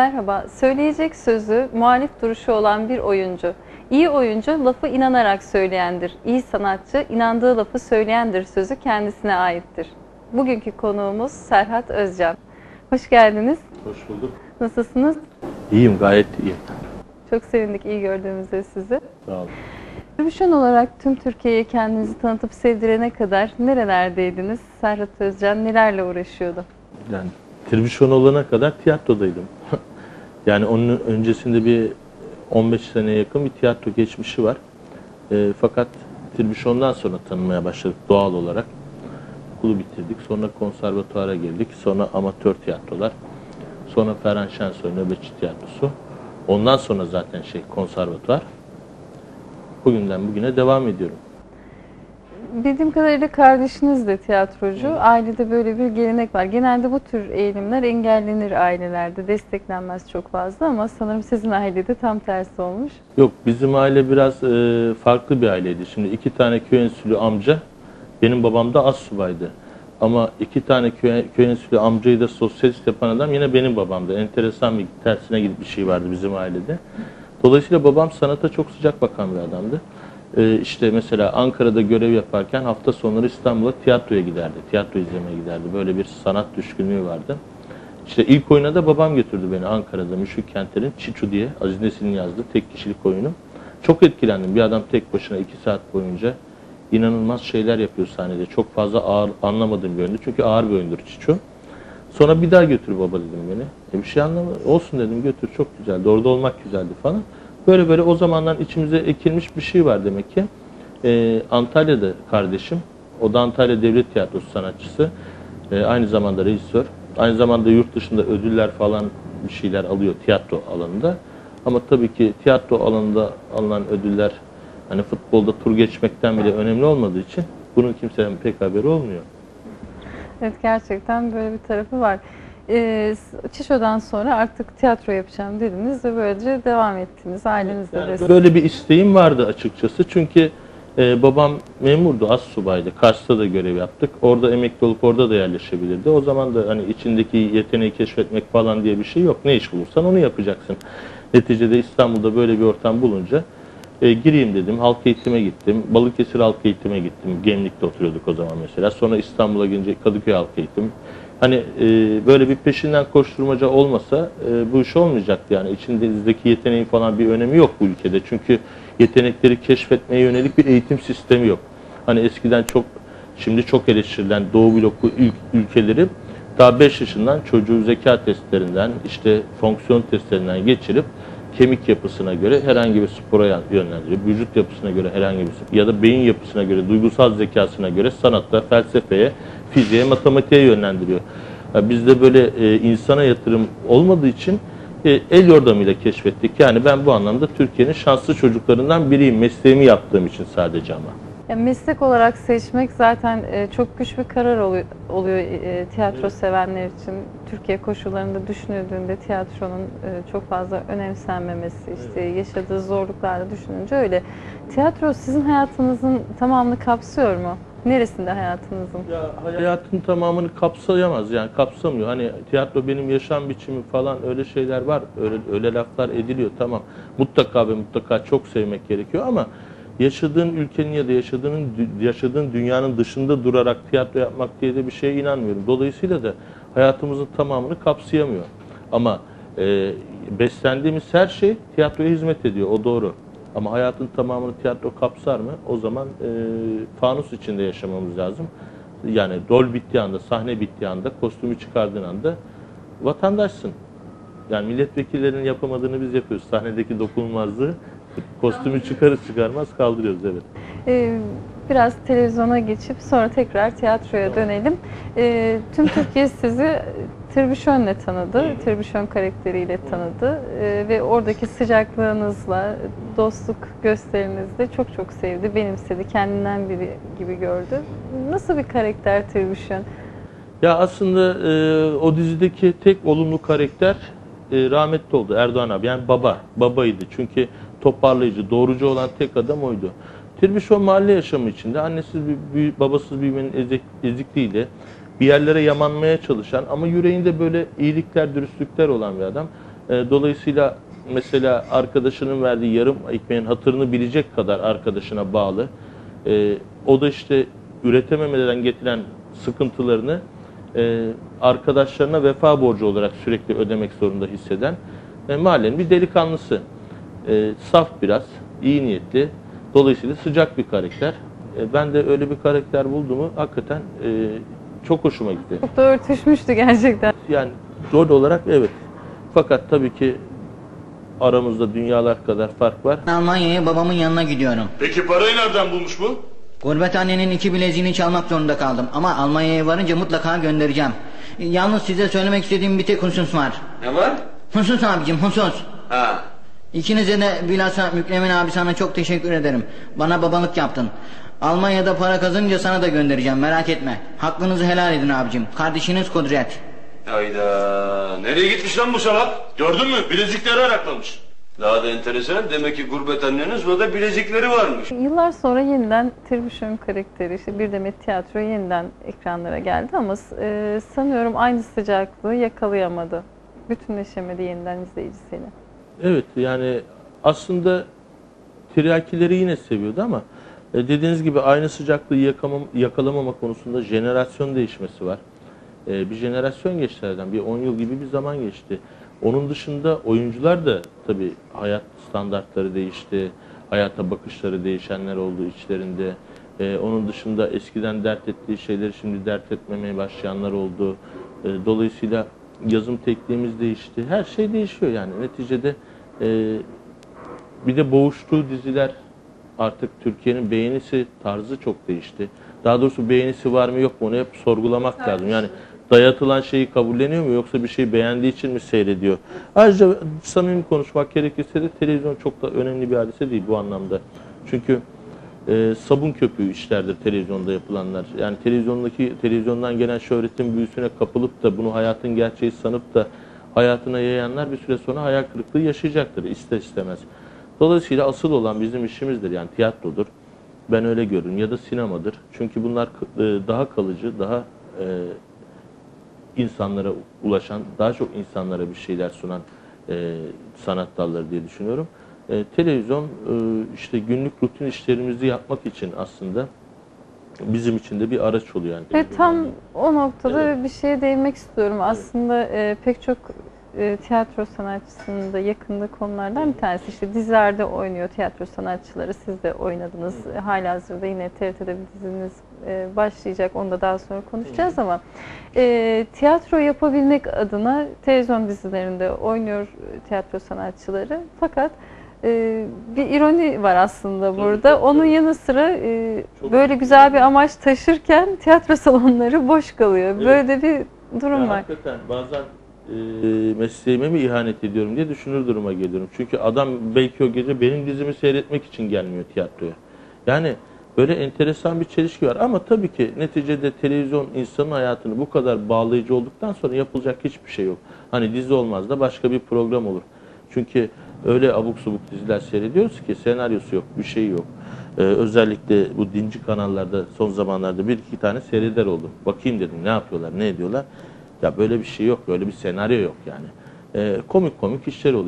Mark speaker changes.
Speaker 1: Merhaba. Söyleyecek sözü muhalif duruşu olan bir oyuncu. İyi oyuncu lafı inanarak söyleyendir. İyi sanatçı inandığı lafı söyleyendir sözü kendisine aittir. Bugünkü konuğumuz Serhat Özcan. Hoş geldiniz.
Speaker 2: Hoş bulduk.
Speaker 1: Nasılsınız?
Speaker 2: İyiyim, gayet iyiyim.
Speaker 1: Çok sevindik iyi gördüğümüzde sizi.
Speaker 2: Sağ olun.
Speaker 1: Tribüşon olarak tüm Türkiye'ye kendinizi tanıtıp sevdirene kadar nerelerdeydiniz? Serhat Özcan nelerle uğraşıyordu?
Speaker 2: Yani tribüşon olana kadar tiyatrodaydım. yani onun öncesinde bir 15 seneye yakın bir tiyatro geçmişi var. E, fakat tribüşondan sonra tanınmaya başladık doğal olarak. Okulu bitirdik. Sonra konservatuara girdik. Sonra amatör tiyatrolar. Sonra Ferhan Şensoy Nöbetçi Tiyatrosu. Ondan sonra zaten şey konservatuar. Bugünden bugüne devam ediyorum.
Speaker 1: Bildiğim kadarıyla kardeşiniz de tiyatrocu. Ailede böyle bir gelenek var. Genelde bu tür eğilimler engellenir ailelerde. Desteklenmez çok fazla ama sanırım sizin ailede tam tersi olmuş.
Speaker 2: Yok bizim aile biraz e, farklı bir aileydi. Şimdi iki tane köy enstitülü amca, benim babam da subaydı. Ama iki tane köy, köy enstitülü amcayı da sosyalist yapan adam yine benim babamdı. Enteresan bir tersine gidip bir şey vardı bizim ailede. Dolayısıyla babam sanata çok sıcak bakan bir adamdı. E, işte mesela Ankara'da görev yaparken hafta sonları İstanbul'a tiyatroya giderdi. Tiyatro izlemeye giderdi. Böyle bir sanat düşkünlüğü vardı. İşte ilk oyuna da babam götürdü beni Ankara'da Müşrik Kenter'in Çiçu diye Aziz Nesin'in yazdığı tek kişilik oyunu. Çok etkilendim. Bir adam tek başına iki saat boyunca inanılmaz şeyler yapıyor sahnede. Çok fazla ağır anlamadığım bir oyundu. Çünkü ağır bir oyundur Çiçu. Sonra bir daha götür baba dedim beni. E bir şey anlamadım. Olsun dedim götür çok güzeldi. Orada olmak güzeldi falan. Böyle böyle o zamandan içimize ekilmiş bir şey var demek ki. Ee, Antalya'da kardeşim. O da Antalya Devlet Tiyatrosu sanatçısı. Ee, aynı zamanda rejisör. Aynı zamanda yurt dışında ödüller falan bir şeyler alıyor tiyatro alanında. Ama tabii ki tiyatro alanında alınan ödüller hani futbolda tur geçmekten bile önemli olmadığı için bunun kimsenin pek haberi olmuyor.
Speaker 1: Evet gerçekten böyle bir tarafı var. Ee, Çişo'dan sonra artık tiyatro yapacağım dediniz ve böylece devam ettiniz. Ailenizle
Speaker 2: Yani
Speaker 1: destek.
Speaker 2: böyle bir isteğim vardı açıkçası. Çünkü e, babam memurdu, az subaydı. Kars'ta da görev yaptık. Orada emekli olup orada da yerleşebilirdi. O zaman da hani içindeki yeteneği keşfetmek falan diye bir şey yok. Ne iş bulursan onu yapacaksın. Neticede İstanbul'da böyle bir ortam bulunca e, gireyim dedim. Halk eğitime gittim. Balıkesir halk eğitime gittim. Gemlik'te oturuyorduk o zaman mesela. Sonra İstanbul'a gelince Kadıköy halk eğitim. Hani e, böyle bir peşinden koşturmaca olmasa e, bu iş olmayacaktı yani. İçinizdeki yeteneğin falan bir önemi yok bu ülkede. Çünkü yetenekleri keşfetmeye yönelik bir eğitim sistemi yok. Hani eskiden çok, şimdi çok eleştirilen Doğu bloku ül- ülkeleri daha 5 yaşından çocuğu zeka testlerinden, işte fonksiyon testlerinden geçirip kemik yapısına göre herhangi bir spora yönlendiriyor. Vücut yapısına göre herhangi bir ya da beyin yapısına göre, duygusal zekasına göre sanatta, felsefeye, fiziğe, matematiğe yönlendiriyor. Ya Bizde böyle e, insana yatırım olmadığı için e, el yordamıyla keşfettik. Yani ben bu anlamda Türkiye'nin şanslı çocuklarından biriyim. Mesleğimi yaptığım için sadece ama.
Speaker 1: Yani meslek olarak seçmek zaten e, çok güç bir karar oluyor, oluyor e, tiyatro sevenler için. Türkiye koşullarında düşünüldüğünde tiyatronun e, çok fazla önemsenmemesi, işte yaşadığı zorluklarla düşününce öyle. Tiyatro sizin hayatınızın tamamını kapsıyor mu? Neresinde hayatınızın?
Speaker 2: Ya hayatın tamamını kapsayamaz yani kapsamıyor. Hani tiyatro benim yaşam biçimim falan öyle şeyler var. Öyle, öyle laflar ediliyor tamam. Mutlaka ve mutlaka çok sevmek gerekiyor ama yaşadığın ülkenin ya da yaşadığın yaşadığın dünyanın dışında durarak tiyatro yapmak diye de bir şeye inanmıyorum. Dolayısıyla da hayatımızın tamamını kapsayamıyor. Ama e, beslendiğimiz her şey tiyatroya hizmet ediyor. O doğru. Ama hayatın tamamını tiyatro kapsar mı? O zaman e, fanus içinde yaşamamız lazım. Yani rol bittiği anda, sahne bittiği anda, kostümü çıkardığın anda vatandaşsın. Yani milletvekillerinin yapamadığını biz yapıyoruz. Sahnedeki dokunulmazlığı kostümü çıkarır çıkarmaz kaldırıyoruz evet.
Speaker 1: Ee, biraz televizyona geçip sonra tekrar tiyatroya dönelim. Ee, tüm Türkiye sizi Tribüşön'le tanıdı, Tribüşön karakteriyle tanıdı Ee, ve oradaki sıcaklığınızla, dostluk gösterinizle çok çok sevdi, benimsedi, kendinden biri gibi gördü. Nasıl bir karakter Tribüşön?
Speaker 2: Ya aslında e, o dizideki tek olumlu karakter e, rahmetli oldu Erdoğan abi. Yani baba, babaydı. Çünkü toparlayıcı, doğrucu olan tek adam oydu. Tirbişon mahalle yaşamı içinde annesiz büyü- babasız büyümenin ezik, ezikliğiyle bir yerlere yamanmaya çalışan ama yüreğinde böyle iyilikler, dürüstlükler olan bir adam. E, dolayısıyla mesela arkadaşının verdiği yarım ekmeğin hatırını bilecek kadar arkadaşına bağlı. E, o da işte üretememeden getiren sıkıntılarını e, arkadaşlarına vefa borcu olarak sürekli ödemek zorunda hisseden e, mahallenin bir delikanlısı. E, saf biraz, iyi niyetli, dolayısıyla sıcak bir karakter. E, ben de öyle bir karakter bulduğumu hakikaten e, çok hoşuma gitti.
Speaker 1: Çok da örtüşmüştü gerçekten.
Speaker 2: Yani rol olarak evet. Fakat tabii ki aramızda dünyalar kadar fark var.
Speaker 3: Almanya'ya babamın yanına gidiyorum.
Speaker 4: Peki parayı nereden bulmuş bu?
Speaker 3: Gurbet annenin iki bileziğini çalmak zorunda kaldım. Ama Almanya'ya varınca mutlaka göndereceğim. Yalnız size söylemek istediğim bir tek husus var.
Speaker 4: Ne var?
Speaker 3: Husus abicim husus.
Speaker 4: Ha.
Speaker 3: İkinize de bilhassa Mükremin abi sana çok teşekkür ederim. Bana babalık yaptın. Almanya'da para kazanınca sana da göndereceğim merak etme. Hakkınızı helal edin abicim. Kardeşiniz Kudret.
Speaker 4: Hayda. Nereye gitmiş lan bu salak? Gördün mü? Bilezikleri araklamış. Daha da enteresan. Demek ki gurbet anneniz o da bilezikleri varmış.
Speaker 1: Yıllar sonra yeniden Tribüşon karakteri, işte Bir Demet Tiyatro yeniden ekranlara geldi ama e, sanıyorum aynı sıcaklığı yakalayamadı. Bütünleşemedi yeniden izleyicisiyle.
Speaker 2: Evet yani aslında tiryakileri yine seviyordu ama e, dediğiniz gibi aynı sıcaklığı yakamam, yakalamama konusunda jenerasyon değişmesi var. E, bir jenerasyon geçti bir 10 yıl gibi bir zaman geçti. Onun dışında oyuncular da tabii hayat standartları değişti, hayata bakışları değişenler oldu içlerinde. E, onun dışında eskiden dert ettiği şeyleri şimdi dert etmemeye başlayanlar oldu. E, dolayısıyla yazım tekniğimiz değişti. Her şey değişiyor yani. Neticede e, bir de boğuştuğu diziler artık Türkiye'nin beğenisi tarzı çok değişti. Daha doğrusu beğenisi var mı yok mu onu hep sorgulamak lazım. Yani dayatılan şeyi kabulleniyor mu yoksa bir şeyi beğendiği için mi seyrediyor? Ayrıca samimi konuşmak gerekirse de televizyon çok da önemli bir hadise değil bu anlamda. Çünkü e, sabun köpüğü işlerdir televizyonda yapılanlar. Yani televizyondaki televizyondan gelen şöhretin büyüsüne kapılıp da bunu hayatın gerçeği sanıp da hayatına yayanlar bir süre sonra hayal kırıklığı yaşayacaktır ister istemez. Dolayısıyla asıl olan bizim işimizdir yani tiyatrodur. Ben öyle görürüm ya da sinemadır. Çünkü bunlar e, daha kalıcı, daha e, insanlara ulaşan, daha çok insanlara bir şeyler sunan e, sanat dalları diye düşünüyorum. E, televizyon e, işte günlük rutin işlerimizi yapmak için aslında bizim için de bir araç oluyor yani.
Speaker 1: Ve tam
Speaker 2: yani.
Speaker 1: o noktada
Speaker 2: Evet.
Speaker 1: bir şeye değinmek istiyorum. Aslında e, pek çok e, tiyatro sanatçısının da yakında konulardan bir tanesi. İşte dizilerde oynuyor tiyatro sanatçıları. Siz de oynadınız. Hala hazırda yine TRT'de bir diziniz e, başlayacak. Onu da daha sonra konuşacağız ama e, tiyatro yapabilmek adına televizyon dizilerinde oynuyor e, tiyatro sanatçıları. Fakat e, bir ironi var aslında burada.
Speaker 2: tabii,
Speaker 1: Onun yanı sıra e,
Speaker 2: Çok
Speaker 1: böyle güzel bir amaç taşırken tiyatro salonları boş kalıyor.
Speaker 2: Evet.
Speaker 1: Böyle de bir durum
Speaker 2: Ya
Speaker 1: var.
Speaker 2: Hakikaten bazen e, mesleğime mi ihanet ediyorum diye düşünür duruma geliyorum. Çünkü adam belki o gece benim dizimi seyretmek için gelmiyor tiyatroya. Yani böyle enteresan bir çelişki var. Ama tabii ki neticede televizyon insanın hayatını bu kadar bağlayıcı olduktan sonra yapılacak hiçbir şey yok. Hani dizi olmaz da başka bir program olur. Çünkü öyle abuk subuk diziler seyrediyoruz ki senaryosu yok, bir şey yok. Ee, özellikle bu dinci kanallarda son zamanlarda bir iki tane seyreder oldum. Bakayım dedim ne yapıyorlar, ne ediyorlar. Ya böyle bir şey yok, böyle bir senaryo yok yani. Ee, komik komik işler oluyor.